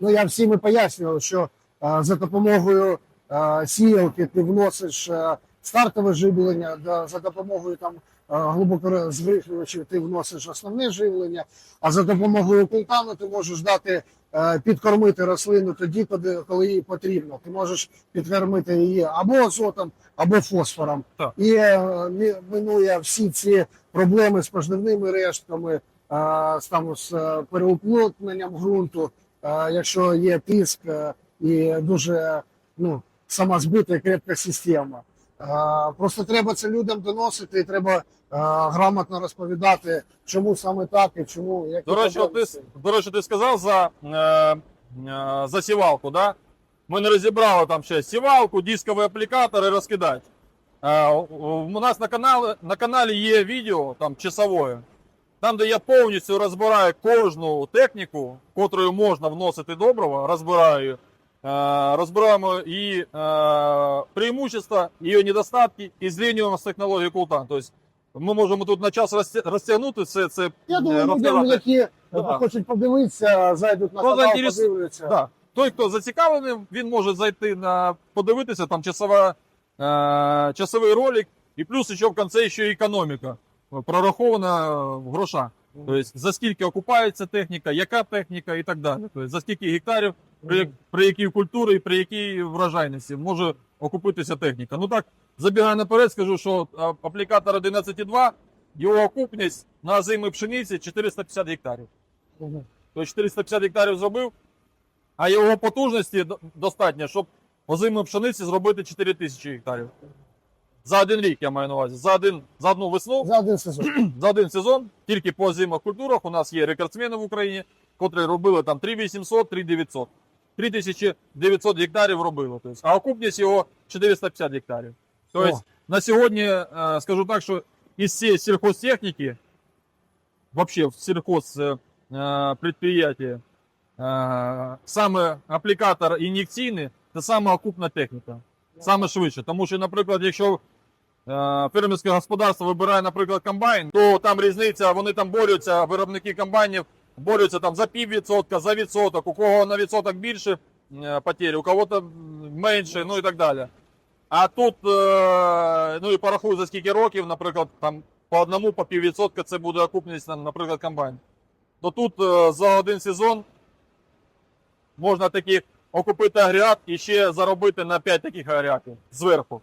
Ну я всім і пояснював, що е, за допомогою е, сіялки ти вносиш е, стартове живлення, да, за допомогою там е, глибокозрихлювачів ти вносиш основне живлення, а за допомогою култану ти можеш дати підкормити рослину тоді, коли, коли їй потрібно. Ти можеш підкормити її або азотом, або фосфором. Так. І минує всі ці проблеми з пожнивними рештками, з, там, з переуплотненням ґрунту, якщо є тиск е, і дуже ну, сама збита і крепка система. Просто треба це людям доносити, і треба е, грамотно розповідати, чому саме так і чому як До речі, ти, до речі, ти сказав за, е, за сівалку, да? Ми не розібрали там ще сівалку, дисковий аплікатор і розкидач. У- у нас на каналі, на каналі є відео там часовое, там, де я повністю розбираю кожну техніку, котрою можна вносити доброго, розбираю. Е, розбираємо її е, преимущества, її недостатки і зрівнюємо з технологією Култан. Тобто ми можемо тут на час розтягнути це, це Я е, думаю, людям, які Да. хочуть подивитися, зайдуть на канал, заінтерес- подивляться. Да. Той, хто зацікавлений, він може зайти на подивитися там часова, часовий ролик, і плюс ще в кінці ще економіка прорахована в грошах. Тобто за скільки окупається техніка, яка техніка і так далі. Тобто за скільки гектарів, при, при якій культурі і при якій врожайності може окупитися техніка. Ну так, забігаю наперед, скажу, що аплікатор 11.2, його окупність на зими пшениці 450 гектарів. Тобто 450 гектарів зробив, а його потужності достатньо, щоб озимої пшениці зробити 4 тисячі гектарів. За один рік я маю на увазі. За, один, за одну весну, За один сезон. за один сезон, тільки по озимих культурах у нас є рекордсмени в Україні, котрі робили там 3800, 3900. 3900 гектарів робили. Тобто, а окупність його 450 гектарів. Тобто, О. на сьогодні, е, скажу так, що із всієї сільхозтехніки, вообще в сільхоз е, е, е, саме аплікатор ін'єкційний це саме окупна техніка. Саме швидше. Тому що, наприклад, якщо е, фермерське господарство вибирає, наприклад, комбайн, то там різниця, вони там борються, виробники комбайнів борються там за пів відсотка, за відсоток, у кого на відсоток більше е, потері, у кого-то менше, ну і так далі. А тут, е, ну і порахуй за скільки років, наприклад, там по одному, по пів відсотка це буде окупність, наприклад, комбайн. То тут за один сезон можна таки окупити агрегат і ще заробити на 5 таких агрегатів зверху.